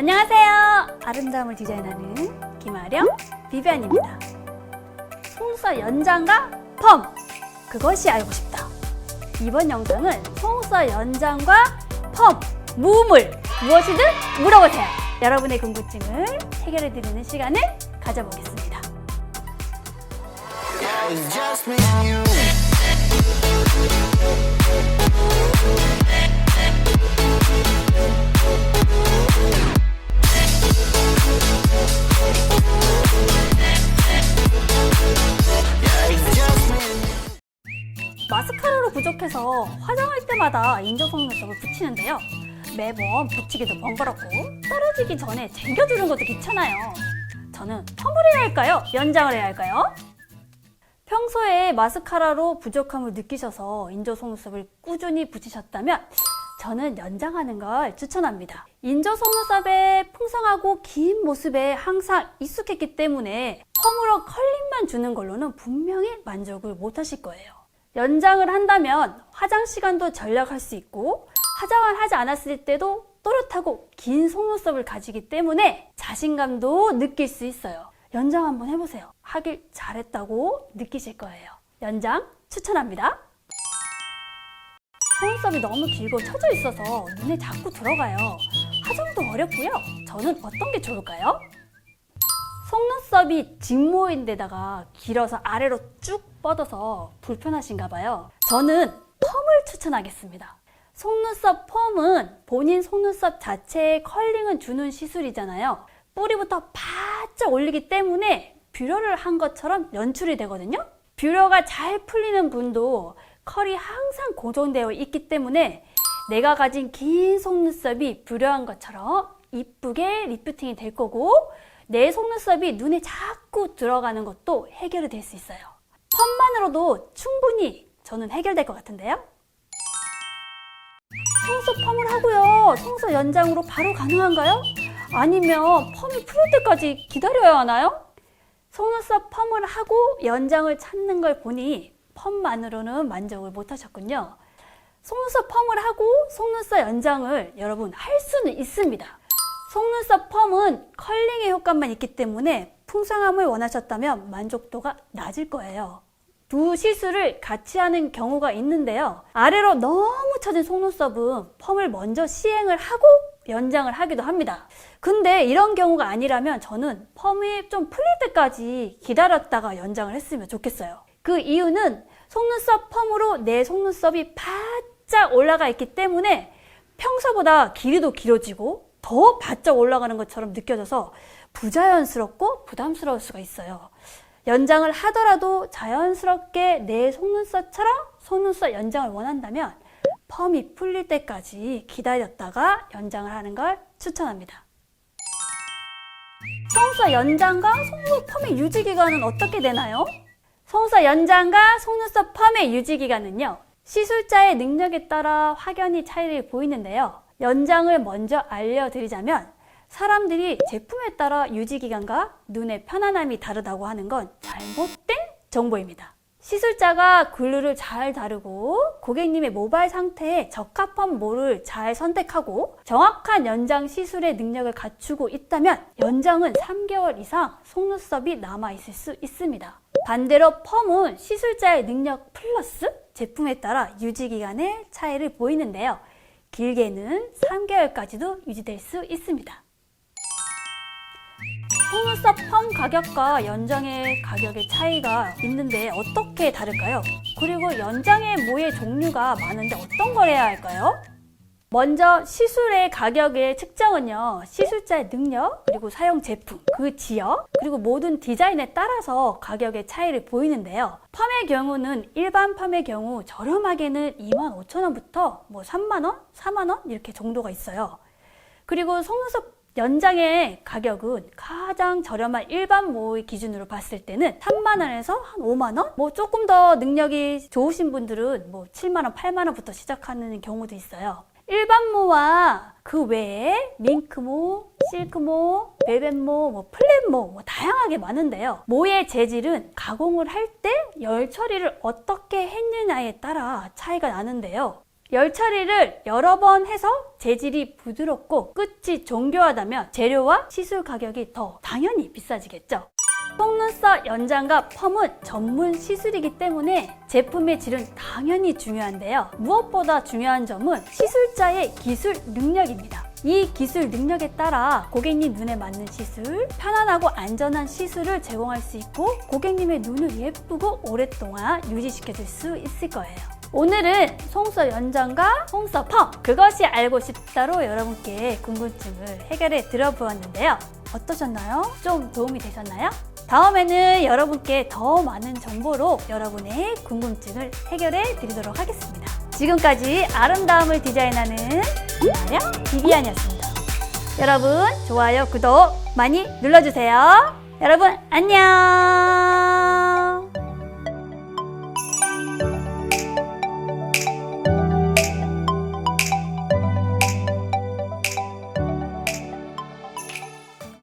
안녕하세요. 아름다움을 디자인하는 김아령 비비안입니다. 속눈썹 연장과 펌 그것이 알고 싶다. 이번 영상은 속눈썹 연장과 펌 무물 무엇이든 물어보세요. 여러분의 궁금증을 해결해 드리는 시간을 가져보겠습니다. 부족해서 화장할 때마다 인조 속눈썹을 붙이는데요. 매번 붙이기도 번거롭고 떨어지기 전에 쟁겨주는 것도 귀찮아요. 저는 펌을 해야 할까요? 연장을 해야 할까요? 평소에 마스카라로 부족함을 느끼셔서 인조 속눈썹을 꾸준히 붙이셨다면 저는 연장하는 걸 추천합니다. 인조 속눈썹의 풍성하고 긴 모습에 항상 익숙했기 때문에 펌으로 컬링만 주는 걸로는 분명히 만족을 못 하실 거예요. 연장을 한다면 화장 시간도 절약할 수 있고 화장을 하지 않았을 때도 또렷하고 긴 속눈썹을 가지기 때문에 자신감도 느낄 수 있어요. 연장 한번 해보세요. 하길 잘했다고 느끼실 거예요. 연장 추천합니다. 속눈썹이 너무 길고 처져 있어서 눈에 자꾸 들어가요. 화장도 어렵고요. 저는 어떤 게 좋을까요? 속눈썹이 직모인데다가 길어서 아래로 쭉 뻗어서 불편하신가 봐요. 저는 펌을 추천하겠습니다. 속눈썹 펌은 본인 속눈썹 자체에 컬링을 주는 시술이잖아요. 뿌리부터 바짝 올리기 때문에 뷰러를 한 것처럼 연출이 되거든요. 뷰러가 잘 풀리는 분도 컬이 항상 고정되어 있기 때문에 내가 가진 긴 속눈썹이 뷰러한 것처럼 이쁘게 리프팅이 될 거고 내 속눈썹이 눈에 자꾸 들어가는 것도 해결이 될 수 있어요. 펌만으로도 충분히 저는 해결될 것 같은데요. 속눈썹 펌을 하고요. 속눈썹 연장으로 바로 가능한가요? 아니면 펌이 풀릴 때까지 기다려야 하나요? 속눈썹 펌을 하고 연장을 찾는 걸 보니 펌만으로는 만족을 못 하셨군요. 속눈썹 펌을 하고 속눈썹 연장을 여러분 할 수는 있습니다. 속눈썹 펌은 컬링의 효과만 있기 때문에 풍성함을 원하셨다면 만족도가 낮을 거예요. 두 시술을 같이 하는 경우가 있는데요. 아래로 너무 처진 속눈썹은 펌을 먼저 시행을 하고 연장을 하기도 합니다. 근데 이런 경우가 아니라면 저는 펌이 좀 풀릴 때까지 기다렸다가 연장을 했으면 좋겠어요. 그 이유는 속눈썹 펌으로 내 속눈썹이 바짝 올라가 있기 때문에 평소보다 길이도 길어지고 더 바짝 올라가는 것처럼 느껴져서 부자연스럽고 부담스러울 수가 있어요. 연장을 하더라도 자연스럽게 내 속눈썹처럼 속눈썹 연장을 원한다면 펌이 풀릴 때까지 기다렸다가 연장을 하는 걸 추천합니다. 속눈썹 연장과 속눈썹 펌의 유지 기간은 어떻게 되나요? 속눈썹 연장과 속눈썹 펌의 유지 기간은요. 시술자의 능력에 따라 확연히 차이를 보이는데요. 연장을 먼저 알려드리자면 사람들이 제품에 따라 유지 기간과 눈의 편안함이 다르다고 하는 건 잘못된 정보입니다. 시술자가 글루를 잘 다루고 고객님의 모발 상태에 적합한 모를 잘 선택하고 정확한 연장 시술의 능력을 갖추고 있다면 연장은 3개월 이상 속눈썹이 남아있을 수 있습니다. 반대로 펌은 시술자의 능력 플러스 제품에 따라 유지기간의 차이를 보이는데요. 길게는 3개월까지도 유지될 수 있습니다. 속눈썹 펌 가격과 연장의 가격의 차이가 있는데 어떻게 다를까요? 그리고 연장의 모의 종류가 많은데 어떤 걸 해야 할까요? 먼저 시술의 가격의 측정은요 시술자의 능력 그리고 사용 제품 그 지역 그리고 모든 디자인에 따라서 가격의 차이를 보이는데요 펌의 경우는 일반 펌의 경우 저렴하게는 2만 5천 원부터 뭐 3만 원, 4만 원 이렇게 정도가 있어요 그리고 속눈썹 연장의 가격은 가장 저렴한 일반 모의 기준으로 봤을 때는 3만 원에서 한 5만 원? 뭐 조금 더 능력이 좋으신 분들은 뭐 7만 원, 8만 원부터 시작하는 경우도 있어요. 일반 모와 그 외에 밍크모, 실크모, 벨벳모, 뭐 플랫모 뭐 다양하게 많은데요. 모의 재질은 가공을 할 때 열 처리를 어떻게 했느냐에 따라 차이가 나는데요. 열 처리를 여러 번 해서 재질이 부드럽고 끝이 정교하다면 재료와 시술 가격이 더 당연히 비싸지겠죠. 속눈썹 연장과 펌은 전문 시술이기 때문에 제품의 질은 당연히 중요한데요. 무엇보다 중요한 점은 시술자의 기술 능력입니다. 이 기술 능력에 따라 고객님 눈에 맞는 시술, 편안하고 안전한 시술을 제공할 수 있고 고객님의 눈을 예쁘고 오랫동안 유지시켜 줄 수 있을 거예요. 오늘은 속눈썹 연장과 속눈썹 펌 그것이 알고 싶다로 여러분께 궁금증을 해결해 드려보았는데요. 어떠셨나요? 좀 도움이 되셨나요? 다음에는 여러분께 더 많은 정보로 여러분의 궁금증을 해결해 드리도록 하겠습니다. 지금까지 아름다움을 디자인하는 마력 비비안이었습니다. 여러분 좋아요, 구독 많이 눌러주세요. 여러분 안녕.